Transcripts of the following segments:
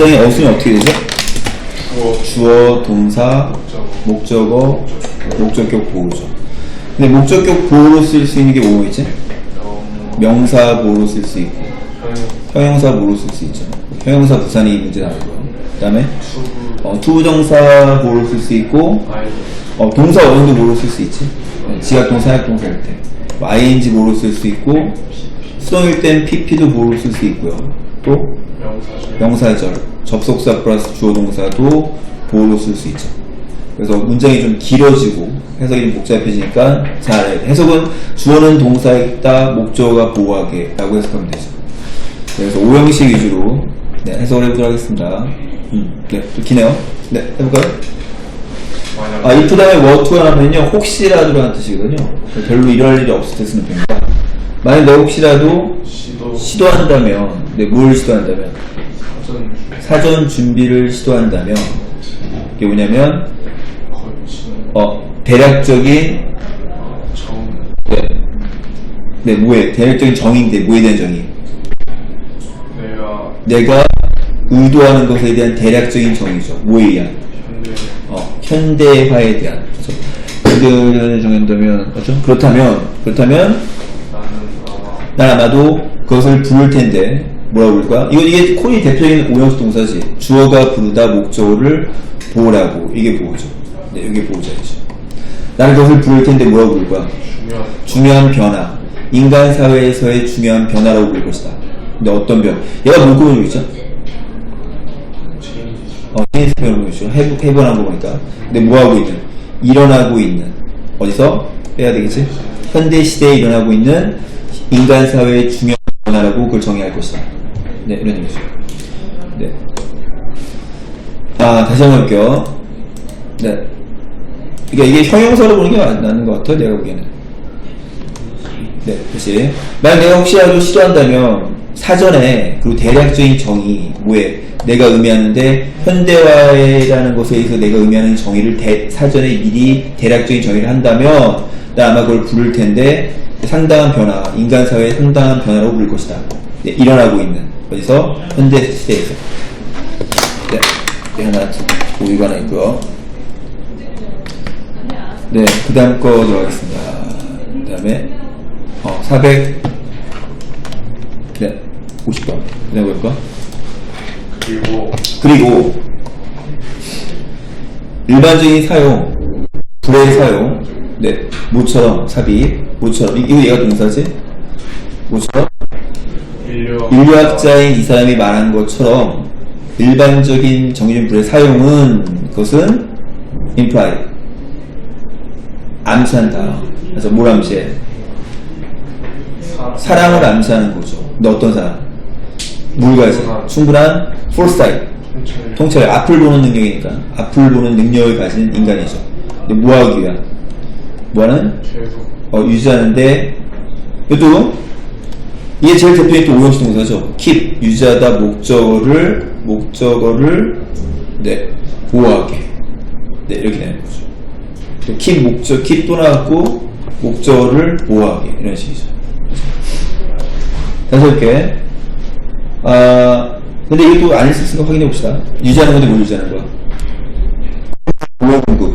문장의 어순이 어떻게 되죠? 주어 주어, 동사, 목적어 목적격 보호죠. 근데 목적격 보호로 쓸 수 있는 게? 명 명사 보호로 쓸 수 있고, 형용 형용사 보호로 쓸 수 있죠. 형용사 부산이 문제 나오고요. 그 다음에 어, 투부정사 보호로 쓸 수 있고, 어, 동사 어용도 뭐로 쓸 수 있지? 어, 지각동사, 약동사일 때. 뭐 ing 뭐로 쓸 수 있고, 수동일 땐 pp도 뭐로 쓸 수 있고요. 또 명사절, 접속사 플러스 주어 동사도 보호로 쓸 수 있죠. 그래서 문장이 좀 길어지고 해석이 좀 복잡해지니까 잘. 해석은 주어는 동사에 있다, 목적어가 보호하게 라고 해석하면 되죠. 그래서 오형식 위주로 네, 해석을 해보도록 하겠습니다. 음, 네, 좀 기네요. 네, 해볼까요? 아, if 다음에 what가 나면요, 혹시라도라는 뜻이거든요. 별로 이럴 일이 없을 때 쓰는 표현입니다. 만약 내가 혹시라도 시도 시도한다면, 네, 뭘 시도한다면, 사전 준비를 시도한다면, 이게 뭐냐면, 어, 대략적인, 정 네, 네, 뭐에, 대략적인 정의인데, 뭐에 대한 정의? 내가 내가 의도하는 것에 대한 대략적인 정의죠. 뭐에 의한? 현대 어, 현대화에 대한. 그렇죠? 의도를 정한다면, 그렇죠? 그렇다면, 그렇다면, 난 아마도 그것을 부를 텐데 뭐라고 부를 거야? 이거 이게 코이 대표적인 오형식 동사지. 주어가 부르다 목적어를 보호라고 이게 보호죠. 네, 이게 보호자이죠. 나는 그것을 부를 텐데 뭐라고 부를 거야? 중요한 중요한 변화. 인간 사회에서의 중요한 변화라고 부를 것이다. 근데 어떤 변? 얘가 뭘 꾸며주고 있죠? 체인지 어, 테니스 배우는 거죠. 해부, 해변한 거 보니까. 근데 뭐 하고 있는? 일어나고 있는. 어디서? 빼야 되겠지? 현대 시대에 일어나고 있는 인간 사회의 중요한 그걸 정의할 것이다. 네, 이런 얘기죠. 네. 아, 다시 한번 해볼게요. 네. 그러니까 이게 형용사로 보는 게 맞- 맞는 것 같아요, 내가 보기에는. 네, 다시. 만약 내가 혹시라도 시도한다면 사전에 그리고 대략적인 정의 뭐에 내가 의미하는데 현대화라는 것에 의해서 내가 의미하는 정의를 대- 사전에 미리 대략적인 정의를 한다면 나 아마 그걸 부를 텐데 상당한 변화, 인간 사회의 상당한 변화라고 부를 것이다. 네, 일어나고 있는 어디서 현대 시대에서. 네, 네 하나 오류가 하나 있고요. 네, 그 다음 거 들어가겠습니다. 그 다음에, 어, 400, 네, 50번. 그 다음 볼까? 그리고 그리고, 일반적인 사용, 불의 사용, 네, 모처럼, 삽입, 모처럼, 이- 이거 얘가 동사지? 모처럼, 인류학 인류 학자인 이 사람이 말한 것처럼, 일반적인 정의준 불의 사용은, 그것은, imply, 암시한다. 그래서 뭘 암시해? 사, 사랑을 암시하는 거죠. 근데 어떤 사람? 물가지. 충분한 foresight. 통찰, 앞을 보는 능력이니까. 앞을 보는 능력을 가진 인간이죠. 근데 뭐 하기 위한? 계속 어, 유지하는데, 또, 이게 제일 대표적인 또 오형식 동사죠. keep, 유지하다 목적어를, 목적어를, 네, 보호하게. 네, 이렇게 되는 거죠. 또 keep 목적, keep 또 나왔고, 목적어를 보호하게. 이런 식이죠. 다시 해볼게. 아, 근데 이것도 아닐 수 있으니까 확인해 봅시다. 유지하는 건데 뭘 유지하는 거야? 보호 공급.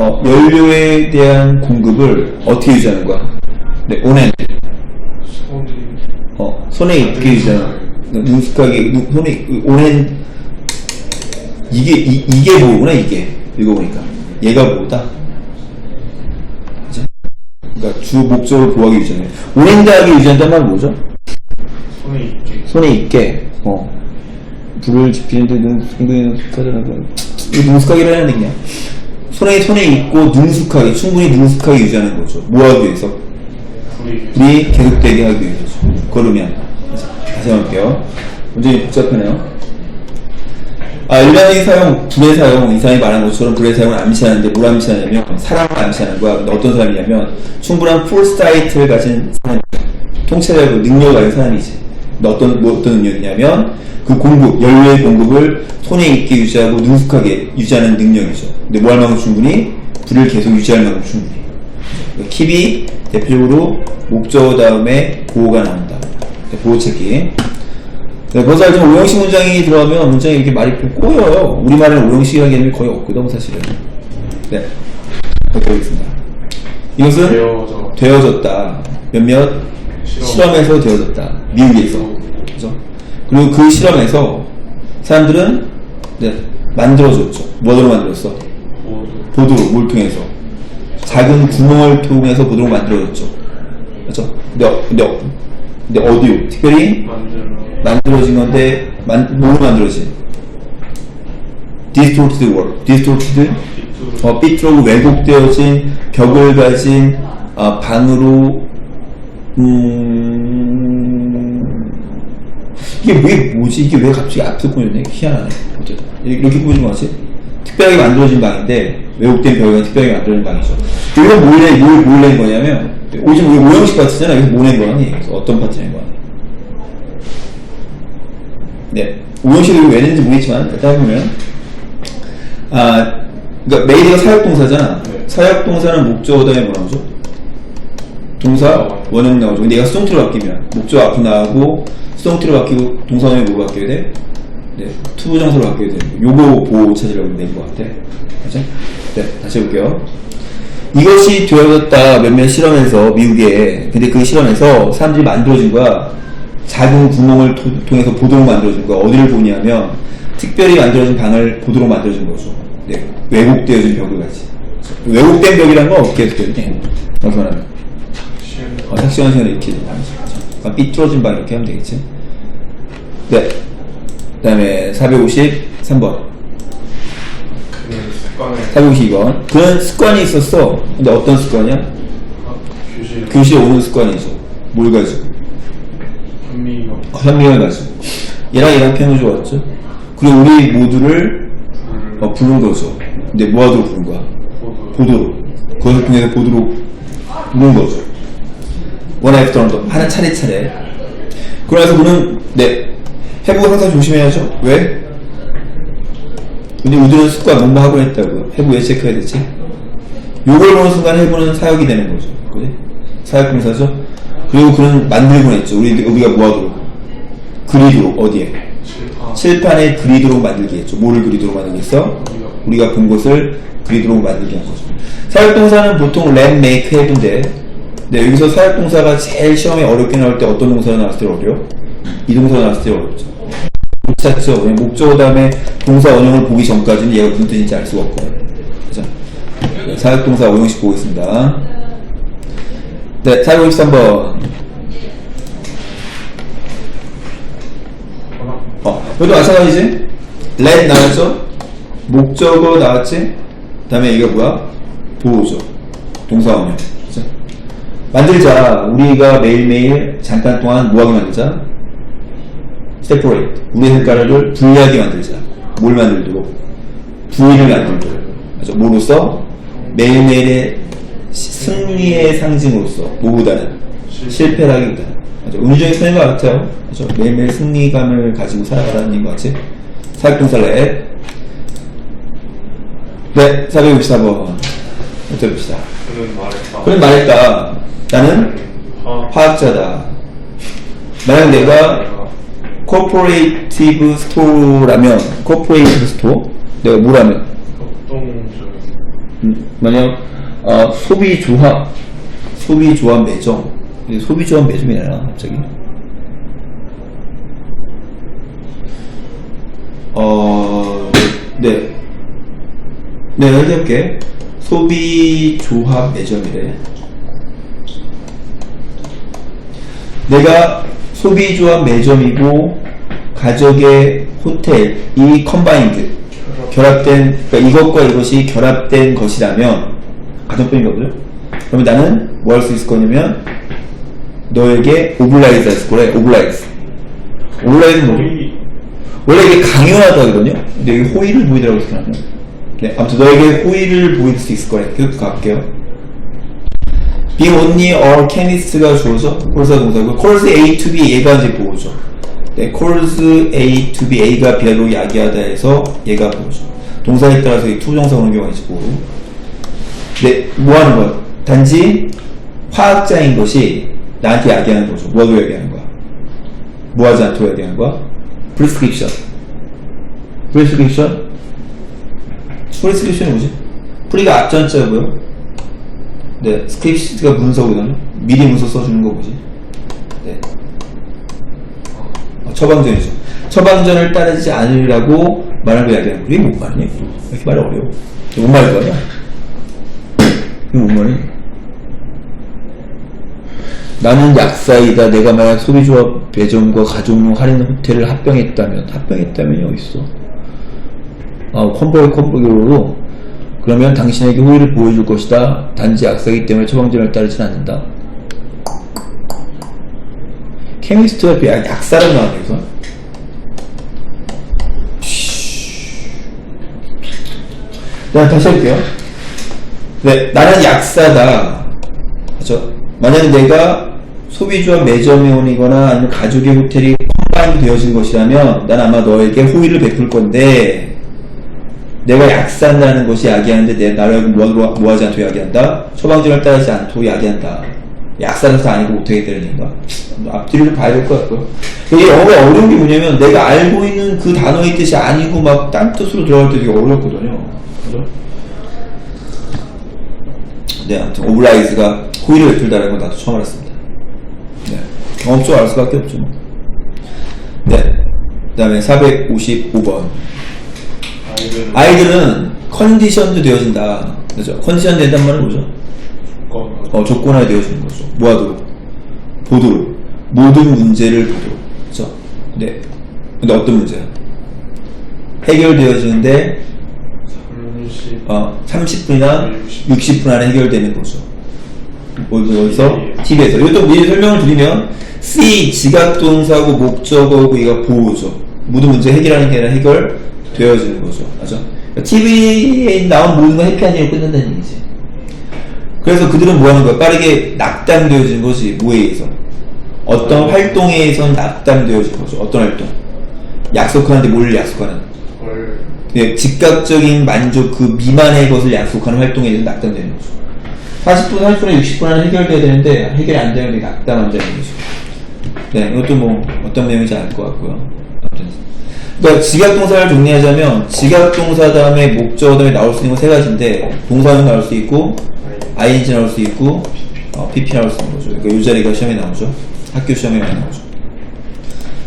열 어, 연료에 대한 공급을 어떻게 유지하는 거야? 네, 온엔. 어, 손에 있게 유지하는. 능숙하게, 누- 손에, 온엔. 이게, 이, 이게 뭐구나, 이게. 읽어보니까. 얘가 뭐다? 그러니까 주 목적을 보호하기 유지하는. 온엔드하게 유지한다는 말은 뭐죠? 손에 있게 손에 있게, 어, 불을 지피는데 눈, 상당히 능숙하잖아. 이거 능숙하게 해야 되냐? 손에, 손에 있고 능숙하게, 충분히 능숙하게 유지하는 거죠. 뭐 하기 위해서? 불이 계속되게 하기 위해서죠. 걸으면. 다시 한번 볼게요. 문제 복잡하네요. 아, 일반적인 사용, 불의 사용, 이 사람이 말한 것처럼 불의 사용을 암시하는데 뭘 암시하냐면 사랑을 암시하는 거야. 근데 어떤 사람이냐면 충분한 폴스타이트를 가진 사람, 통찰하고 능력을 가진 사람이지. 근데 어떤, 뭐 어떤 능력이냐면 그 공급, 연료의 공급을 손에 있게 유지하고 능숙하게 유지하는 능력이죠. 근데 뭐 할 만큼 충분히 불을 계속 유지할 만큼 충분히. 킵이 대표적으로 목적어 다음에 보호가 나온다. 네, 보호 체기. 네, 벌써 알지만 오형식 문장이 들어가면 문장이 이렇게 말이 좀 꼬여요. 우리말에는 오형식이라는 개념이 거의 없거든, 사실은. 네. 이렇게 하겠습니다. 이것은 되어져 되어졌다. 몇몇 실험. 실험 에서 되어졌다. 미국에서. 그죠? 그리고 그 실험에서 사람들은 네, 만들어줬죠. 뭐로 만들었어? 보드로, 뭘 통해서. 작은 구멍을 통해서 보드로 만들어졌죠. 그죠? 근데, 어- 근데, 어- 근데 어디요? 특별히 만들어 만들어진 건데, 만, 뭐로 만들어진? world. distorted 비투 어, 삐뚤고 왜곡되어진 벽을 가진 어, 방으로 음... 이게 왜 뭐지? 이게 왜 갑자기 앞서 꾸몄네? 희한하네. 어쨌든 이렇게 꾸민 거지? 특별하게 만들어진 방인데 왜곡된 벽이 특별하게 만들어진 방이죠. 이건 뭘내 뭘, 뭘낸 거냐면 오직 우리 오형식 파트잖아. 여기서 뭐낸 거니? 어떤 파트 낸 거야? 네, 오형식을 왜 냈는지 모르겠지만 일단 해보면 아, 그러니까 메이드가 사역동사잖아. 네. 사역동사는 목적어 다음에 뭐 나오죠? 동사 원형 나오죠. 얘가 수동태로 바뀌면 목적 앞으로 나오고 수동태로 바뀌고 동사 원형이 뭐로 바뀌어야 돼? 네, 투부정사로 바뀌어야 되는 거. 요거 보호 찾으려고 낸 것 같아. 그죠? 네, 다시 해볼게요. 이것이 되어졌다 몇몇 실험에서 미국에 근데 그 실험에서 사람들이 만들어준 거야 작은 구멍을 토- 통해서 보도록 만들어준 거야 어디를 보냐면 특별히 만들어진 방을 보도록 만들어준 거죠 네, 왜곡되어진 벽을 같이 왜곡된 벽이란 건 어떻게 해석되니? 어서는 시험 어, 삭시한 시간에 이렇게 아, 삐뚤어진 방 이렇게 하면 되겠지 네 그 다음에 453번 그는 습관을 452번 그런 습관이 있었어 근데 어떤 습관이야? 학- 교실 교실에 오는 습관이죠. 뭘 가지고? 현미가 현미를 가지고. 얘랑 얘랑 편을 좋았죠. 그리고 우리 모두를 불 어, 부른 거죠. 근데 뭐하도록 부른 거야? 보도로. 그것을 통해서 보도로 부른 거죠. 원 애프터 언더. 하나 차례차례. 그래서 그는, 네. 해보고 항상 조심해야죠. 왜? 근데 우리는 습관 뭐뭐 하고 했다고요. 해보 왜 체크해야 되지? 요걸 보는 순간 해보는 사역이 되는 거죠. 그래? 사역공사죠? 그리고 그는 만들곤 했죠. 우리, 우리가 뭐 하도록? 그리도록, 어디에? 칠판에 그리도록 만들기 했죠. 뭐를 그리도록 만들기 했어? 우리가 본 것을 그리도록 만들게 한 거죠. 사역동사는 보통 램, 메이크, 해도인데, 네, 여기서 사역 동사가 제일 시험에 어렵게 나올 때 어떤 동사가 나왔을 때 어려워? 이 동사가 나왔을 때 어렵죠. 그냥 목적어 다음에 동사 원형을 보기 전까지는 얘가 무슨 뜻인지 알 수가 없고. 그죠? 네, 사역 동사 원형식 보고 있습니다. 네, 453번. 하나 어, 여기도 마찬가지지? let 나왔죠? 목적어 나왔지? 그 다음에 이게 뭐야? 보호죠. 동사 원형. 만들자. 우리가 매일매일 잠깐 동안 뭐하게 만들자? separate. 우리의 색깔을 분리하게 만들자. 뭘 만들도록? 부위를 만들도록. 맞죠? 뭐로써? 매일매일의 시- 승리의 상징으로서. 뭐보다는? 실패라기보다는. 맞죠? 은유적인 표현인 것 같아요. 그죠? 매일매일 승리감을 가지고 살아가라는 것 같지? 사역동사 렛. 네, 464번. 어떻게 봅시다. 그는 말했다 그럼 말했다. 나는 화 화학자다. 만약 내가 코퍼레이티브 스토어라면, 코퍼레이티브 스토어? 내가 뭐라면? 음, 만약, 어, 소비조합, 소비조합 매점. 소비조합 매점이잖아, 갑자기. 어, 네. 네, 이렇게 해볼게. 소비조합 매점이래. 내가 소비조합 매점이고 가족의 호텔 이 컨바인드 결합된 그러니까 이것과 이것이 결합된 것이라면 가정법인가 보죠? 그러면 나는 뭐 할 수 있을 거냐면 너에게 오블라이즈 할 거래 오블라이즈 오블라이즈는 뭐죠? 소위 원래 이게 강요하다 그러거든요? 근데 여기 호의를 보이더라고 생각하면. 네, 아무튼 너에게 호의를 보일 수 있을 거래. 그렇게 갈게요 being only or chemist가 주어져 콜사 동사고 calls A to B 얘가 이제 보호죠 네, calls A to B A가 B로 야기하다 해서 얘가 보호죠 동사에 따라서 이 투정사 오는 경우가 있지 보호 네, 뭐 하는 거야? 단지 화학자인 것이 나한테 야기하는 거죠 뭐하고 야기하는 거야? 뭐 하지 않도록 야기하는 거야? 프리스크립션. 프리스크립션? 프리스크립션이 뭐지? 프리가 앞전자고요. 네, 스크립트가 문서거든요. 미리 문서 써주는 거 뭐지? 네. 어, 처방전이죠. 처방전을 따르지 않으라고 말한 거 이야기하는 거. 이게 뭔 말이냐? 왜 이렇게 말이 어려워? 뭔 말일 거야? 이게 뭔 말이야? 나는 약사이다. 내가 만약 소비조합 배정과 가족용 할인 호텔을 합병했다면, 합병했다면이 어딨어? 아, 컴버의 컴버로 그러면 당신에게 호의를 보여줄 것이다. 단지 약사이기 때문에 처방전을 따르진 않는다. 케미스트가 그 약- 약사라고 나왔네, 여기서. 자, 다시 할게요. 네, 나는 약사다. 그죠? 만약에 내가 소비주와 매점회원이거나 아니면 가족의 호텔이 컴바인 되어진 것이라면 난 아마 너에게 호의를 베풀 건데 내가 약사한다는 것이 야기하는데 내 나를 뭐, 뭐, 뭐 하지 않고 야기한다? 처방전을 따르지 않고 야기한다. 약사라서 아니고 못하겠다는 얘기인가? 앞뒤를 좀 봐야 될 것 같고요. 이게 영어가 어려운 게 뭐냐면 내가 알고 있는 그 단어의 뜻이 아니고 막 딴 뜻으로 들어갈 때 되게 어렵거든요. 그죠? 네, 아무튼 오브라이즈가 호의를 베풀다라는 건 나도 처음 알았습니다. 네, 경험적으로 알 수밖에 없죠. 뭐. 네, 그 다음에 455번. 아이들은 아이들은 컨디션도 되어진다. 그죠? 컨디션 된단 말은 뭐죠? 조건 어, 조건화 되어지는 거죠. 뭐하도록? 보도록. 모든 문제를 보도록. 그죠? 네. 근데 어떤 문제야? 해결되어지는데, 30 어, 30분이나 60분 안에 해결되는 거죠. 어디서, 예. TV에서. 이것도 미리 설명을 드리면, C, 지각동사고 목적어고 이가 보호죠. 모든 문제 해결하는 게 아니라 해결 되어지는 거죠. 맞죠? TV에 나온 모든 건 해피한 일로 끝난다는 얘기지. 그래서 그들은 뭐 하는 거야? 빠르게 낙담되어지는 거지, 뭐에 의해서? 어떤 활동에 의해서 낙담되어지는 거죠. 어떤 활동? 약속하는데 뭘 약속하는? 걸 네, 즉각적인 만족 그 미만의 것을 약속하는 활동에 의해서 낙담되는 거죠. 40분, 40분에 60분 안에 해결돼야 되는데 해결이 안 되면 낙담한다는 거죠. 네, 이것도 뭐 어떤 내용인지 알 것 같고요. 그러니까 직약동사를 정리하자면 직약동사 다음에 목적어 다음에 나올 수 있는 건 세 가지인데 동사는 나올 수 있고 ing 나올 수 있고 어, pp 나올 수 있는 거죠. 그러니까 이 자리가 시험에 나오죠. 학교 시험에 많이 나오죠.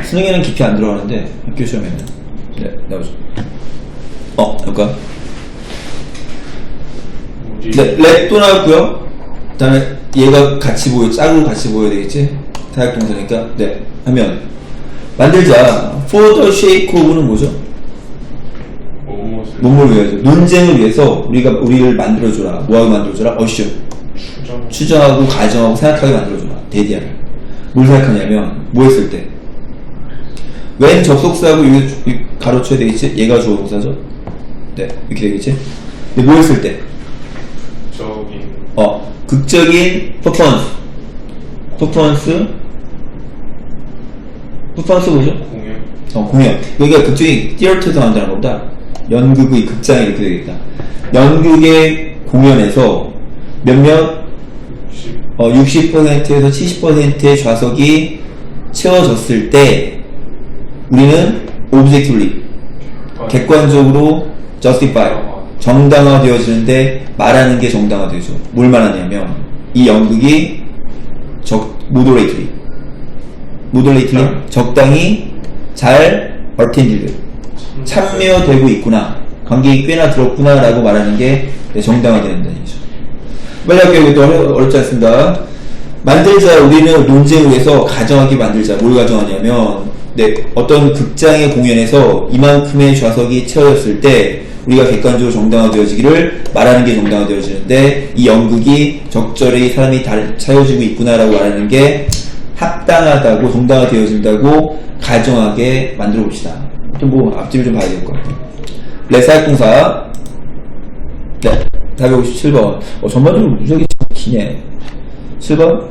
수능에는 깊이 안 들어가는데 학교 시험에는 네 나오죠. 어 잠깐. 네, 랩도 나왔고요. 그다음에 얘가 같이 보여 짝으로 같이 보여야 되겠지. 타약동사니까 네 하면 만들자. For the sake of는 뭐죠? 뭔뭘 위해서 논쟁을 위해서 우리가 우리를 만들어줘라. 뭐하고 만들어줘라? 추정 추정하고 가정하고 생각하게 만들어줘라. 대디하라. 뭘 생각하냐면 뭐 했을 때? 웬 접속사하고 가로쳐야 되겠지? 얘가 주어 동사죠? 네 이렇게 되겠지? 근데 뭐 했을 때? 적인 어, 극적인 퍼포먼스. 퍼포먼스. 퍼포먼스 뭐죠? 공연 어, 공연. 여기가 극적인 티어터에서 나온다는 것보다 연극의 극장이 이렇게 되겠다. 연극의 공연에서 몇몇 60 어, 60%에서 70%의 좌석이 채워졌을 때 우리는 objectively 객관적으로 justify 정당화 되어지는데 말하는 게 정당화 되죠. 뭘 말하냐면 이 연극이 적 moderately moderately 적당히 잘 attended 참여되고 있구나 관객이 꽤나 들었구나 라고 말하는 게 네, 정당화되는 얘기죠. 빨리 할게요. 이것도 어려- 어렵지 않습니다. 만들자 우리는 논쟁을 위해서 가정하게 만들자 뭘 가정하냐면 네, 어떤 극장의 공연에서 이만큼의 좌석이 채워졌을 때 우리가 객관적으로 정당화되어지기를 말하는 게 정당화되어지는데 이 연극이 적절히 사람이 다 채워지고 있구나라고 말하는 게 합당하다고 정당화되어진다고 가정하게 만들어 봅시다. 좀뭐 앞뒤를 좀 봐야 될 것 같아요. 레사역동사 네, 457번. 어, 전반적으로 무적이 참 기네. 7번.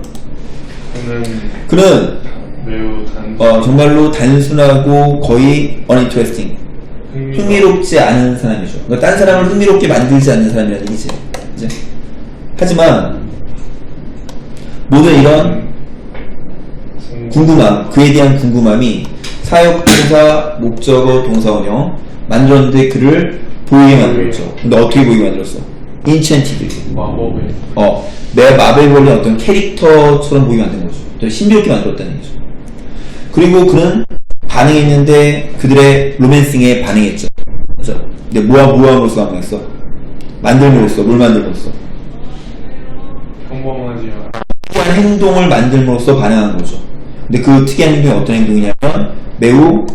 그는 그는 매우 단 어, 정말로 단순하고 거의 uninteresting. 흥미롭지 않은 사람이죠. 그러니까 딴 사람을 흥미롭게 만들지 않는 사람이라는 얘기지. 이제. 하지만 모든 이런 궁- 궁금함, 그에 대한 궁금함이 사역 동사, 목적어, 동사 원형 만들었는데 그를 보이게 만들었죠. 근데 어떻게 보이게 만들었어? 인첸티드. 마법의 어, 내가 마벨볼의 어떤 캐릭터처럼 보이게 만든 거죠. 또 신비롭게 만들었다는 얘기죠. 그리고 그는 반응했는데 그들의 로맨싱에 반응했죠. 그죠? 근데 뭐하, 뭐함으로써 반응했어? 만들므로써, 뭘 만들므로써? 평범하지만 특이한 행동을 만들므로써 반응한 거죠. 근데 그 특이한 행동이 어떤 행동이냐면 매우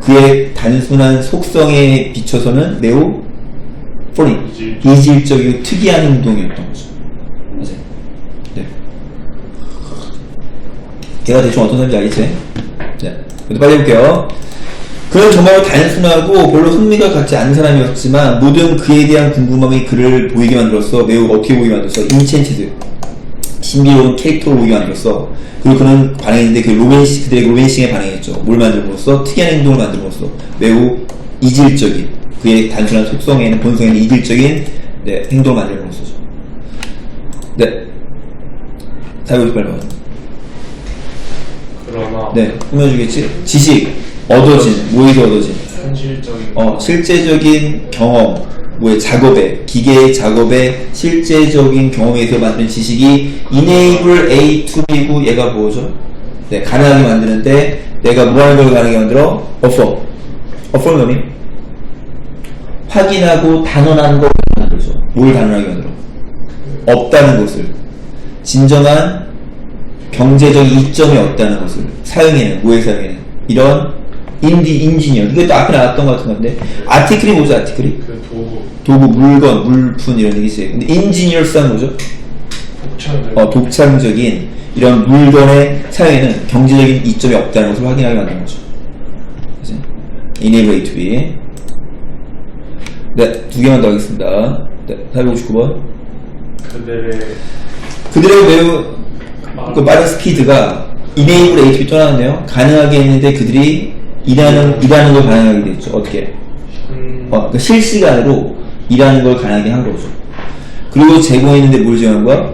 그의 단순한 속성에 비춰서는 매우 이질적. 이질적이고 특이한 행동이었던 거죠. 맞아요. 네. 걔가 대충 어떤 사람인지 알겠지? 네. 그래도 빨리 해볼게요. 그는 정말로 단순하고 별로 흥미가 갖지 않는 사람이었지만 모든 그에 대한 궁금함이 그를 보이게 만들었어. 매우 어떻게 보이게 만들었어? 인첸티드. 신비로운 캐릭터로 만들었어. 그리고 그는 반응했는데 그 로맨시, 그들의 로맨싱에 반응했죠. 뭘 만들므로써? 특이한 행동을 만들므로써 매우 이질적인, 그의 단순한 속성에는, 본성에는 이질적인 네, 행동을 만들므로써죠. 네. 458번. 그러나 네, 꾸며주겠지? 지식, 얻어진, 뭐에서 얻어진? 현실적인 어, 실제적인 경험, 뭐의 작업에, 기계의 작업에 실제적인 경험에서 만든 지식이 enable A to B고 얘가 뭐죠? 네, 가능하게 만드는데 내가 뭐 하는 걸 가능하게 만들어? offer 뭐니? 확인하고 단언하는 걸 만들죠. 뭘 단언하게 만들어? 없다는 것을. 진정한 경제적 이점이 없다는 것을 사용해는, 뭐에 사용해는? 이런 인디 인지니어. 이것도 앞에 나왔던 것 같은 건데. 아티클이 뭐죠, 아티클이? 그 도구 물건, 물품 이런 얘기지. 근데 인지니어스는 뭐죠? 독창들 어, 독창적인 이런 물건의 사용에는 경제적인 이점이 없다는 것을 확인하게 만든 거죠. 그치? enable to be. 네, 두 개만 더 하겠습니다. 네, 459번. 그들의 그들의 매우 그 빠른 스피드가 enable to be 떠나는데요. 가능하게 했는데 그들이 일하는, 일하는 걸 가능하게 됐죠. 어떻게? 현 어, 그 실시간으로 일하는 걸 가능하게 한 거죠. 그리고 제공했는데 뭘 제공한 거야?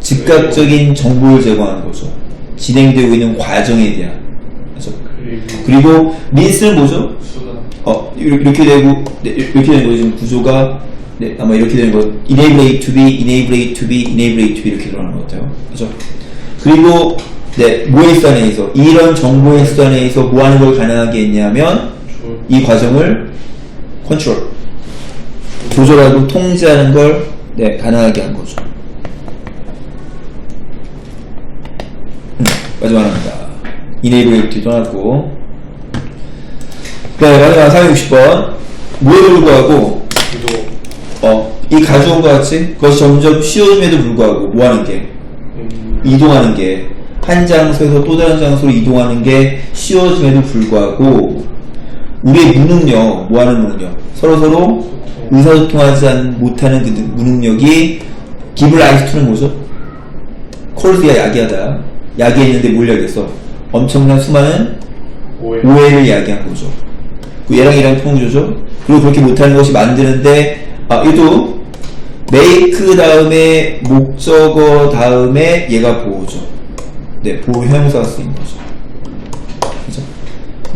즉각적인 정보를 제공하는 거죠. 진행되고 있는 과정에 대한. 그죠? 그리고 그리고 민스는 뭐죠? 어, 이렇게, 되고, 네, 이렇게 되는 거죠. 지금 구조가, 네, 아마 이렇게 되는 거. enable A to B, enable A to B, enable A to B 이렇게 일어나는 것 같아요. 그죠? 그리고, 네, 뭐의 수단에 의해서, 이런 정보의 수단에 의해서 뭐 하는 걸 가능하게 했냐면, 조이 과정을 컨트롤 조절하고 통제하는 걸 네, 가능하게 한 거죠. 음, 마지막 하나입니다. 이네이블리티 떠났고. 네, 마지막 360번. 무에도 불구하고 어, 이 가져온 것 같이 그것이 점점 쉬워짐에도 불구하고 뭐 하는 게? 음, 이동하는 게. 한 장소에서 또 다른 장소로 이동하는 게 쉬워짐에도 불구하고 우리의 무능력, 뭐 하는 무능력? 서로서로 의사소통하지 않- 못하는 그 무능력이 기블 아이스트는 뭐죠? 콜드야 야기하다. 야기했는데 뭘 야기했어? 엄청난 수많은 오해 오해 를 야기한 거죠. 그 얘랑 얘랑 통조죠. 그리고 그렇게 못하는 것이 만드는데 아 얘도 메이크 다음에 목적어 다음에 얘가 보호죠. 네, 보호 형용사가 쓰인 거죠.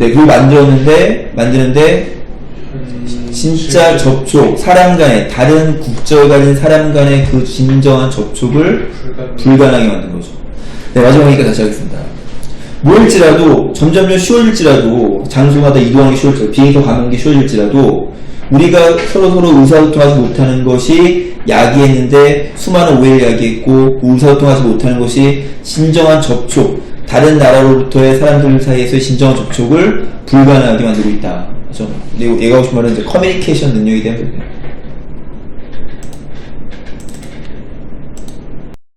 네, 그리고 만들었는데 만드는데 음, 진짜 접촉, 사람 간의 다른 국적을 가진 사람 간의 그 진정한 접촉을 불가능. 불가능하게 만든 거죠. 네, 마지막이니까 다시 하겠습니다. 뭐일지라도 점점점 쉬워질지라도 장소마다 이동하기 쉬워질지라도 비행기로 가는 게 쉬워질지라도 우리가 서로서로 의사소통하지 못하는 것이 야기했는데 수많은 오해를 야기했고 의사소통하지 못하는 것이 진정한 접촉 다른 나라로부터의 사람들 사이에서의 진정한 접촉을 불가능하게 만들고 있다. 근데 얘가 하고 싶은 말은 이제 커뮤니케이션 능력에 대한 거예요.